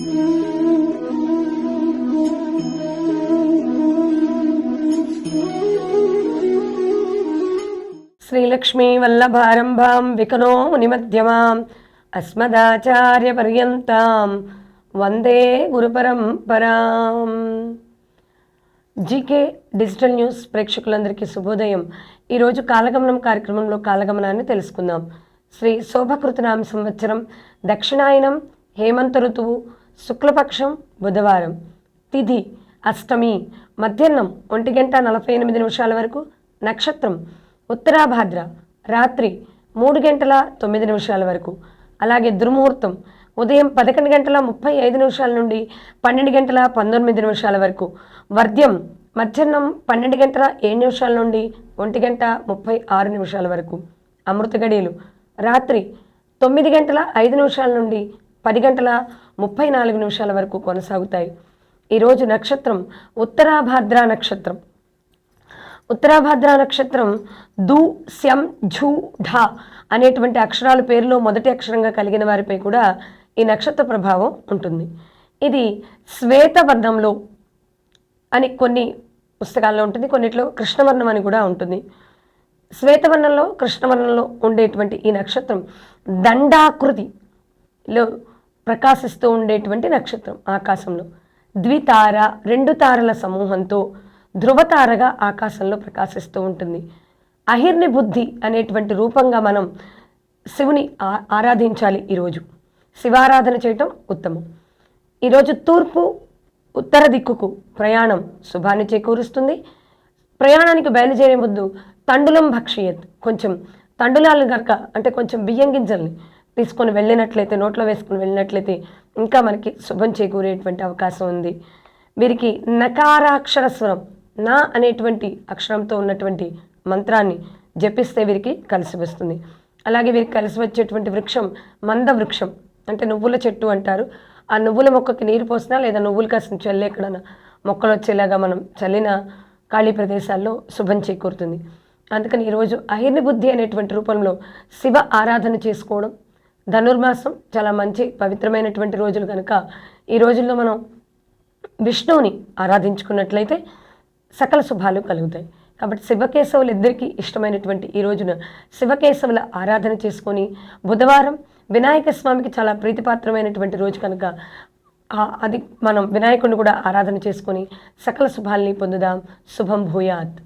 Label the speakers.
Speaker 1: శ్రీలక్ష్మీ వల్లభారంభాం వికనో మునిమధ్యమాం అస్మదాచార్యపర్యంతాం వందే గురుపరంపరాం. జీకే డిజిటల్ న్యూస్ ప్రేక్షకులందరికీ శుభోదయం. ఈరోజు కాలగమనం కార్యక్రమంలో కాలగమనాన్ని తెలుసుకుందాం. శ్రీ శోభకృతనామ సంవత్సరం దక్షిణాయనం హేమంత ఋతువు శుక్లపక్షం బుధవారం. తిథి అష్టమి మధ్యాహ్నం ఒంటి గంట నలభై ఎనిమిది నిమిషాల వరకు నక్షత్రం. ఉత్తరాభాద్ర రాత్రి మూడు గంటల తొమ్మిది నిమిషాల వరకు. అలాగే దుర్ముహూర్తం ఉదయం పదకొండు గంటల ముప్పై ఐదు నిమిషాల నుండి పన్నెండు గంటల పంతొమ్మిది నిమిషాల వరకు. వర్ధ్యం మధ్యాహ్నం పన్నెండు గంటల ఏడు నిమిషాల నుండి ఒంటి గంట ముప్పై ఆరు నిమిషాల వరకు. అమృత గడియలు రాత్రి తొమ్మిది గంటల ఐదు నిమిషాల నుండి పది గంటల ముప్పై నాలుగు నిమిషాల వరకు కొనసాగుతాయి. ఈరోజు నక్షత్రం ఉత్తరాభాద్ర నక్షత్రం. ఉత్తరాభాద్ర నక్షత్రం దు శం ఝు ఢ అనేటువంటి అక్షరాల పేరులో మొదటి అక్షరంగా కలిగిన వారిపై కూడా ఈ నక్షత్ర ప్రభావం ఉంటుంది. ఇది శ్వేతవర్ణంలో అని కొన్ని పుస్తకాల్లో ఉంటుంది కొన్నిట్లో కృష్ణవర్ణం అని కూడా ఉంటుంది. శ్వేతవర్ణంలో కృష్ణవర్ణంలో ఉండేటువంటి ఈ నక్షత్రం దండాకృతిలో ప్రకాశిస్తూ ఉండేటువంటి నక్షత్రం ఆకాశంలో. ద్వితార రెండు తారల సమూహంతో ధృవతారగా ఆకాశంలో ప్రకాశిస్తూ ఉంటుంది. అహిర్ని బుద్ధి అనేటువంటి రూపంగా మనం శివుని ఆ- ఆరాధించాలి ఈరోజు. శివారాధన చేయటం ఉత్తమం. ఈరోజు తూర్పు ఉత్తర దిక్కుకు ప్రయాణం శుభాన్ని చేకూరుస్తుంది. ప్రయాణానికి బయలుదేరే ముందు తండులం భక్షియత్ కొంచెం తండులాలు గనక అంటే కొంచెం బియ్యం గింజల్ని తీసుకొని వెళ్ళినట్లయితే నోట్లో వేసుకొని వెళ్ళినట్లయితే ఇంకా మనకి శుభం చేకూరేటువంటి అవకాశం ఉంది. వీరికి నకారాక్షర స్వరం నా అనేటువంటి అక్షరంతో ఉన్నటువంటి మంత్రాన్ని జపిస్తే వీరికి కలిసి వస్తుంది. అలాగే వీరికి కలిసి వచ్చేటువంటి వృక్షం మంద వృక్షం అంటే నువ్వుల చెట్టు అంటారు. ఆ నువ్వుల మొక్కకి నీరు పోసినా లేదా నువ్వులు కాసిన చల్లి మొక్కలు వచ్చేలాగా మనం చల్లిన ఖాళీ ప్రదేశాల్లో శుభం చేకూరుతుంది. అందుకని ఈరోజు అహిర్ని బుద్ధి అనేటువంటి రూపంలో శివ ఆరాధన చేసుకోవడం ధనుర్మాసం చాలా మంచి పవిత్రమైనటువంటి రోజులు కనుక ఈ రోజుల్లో మనం విష్ణువుని ఆరాధించుకున్నట్లయితే సకల శుభాలు కలుగుతాయి. కాబట్టి శివకేశవులు ఇద్దరికీ ఇష్టమైనటువంటి ఈ రోజున శివకేశవుల ఆరాధన చేసుకొని బుధవారం వినాయక స్వామికి చాలా ప్రీతిపాత్రమైనటువంటి రోజు కనుక అది మనం వినాయకుడిని కూడా ఆరాధన చేసుకొని సకల శుభాల్ని పొందుదాం. శుభం భూయాత్.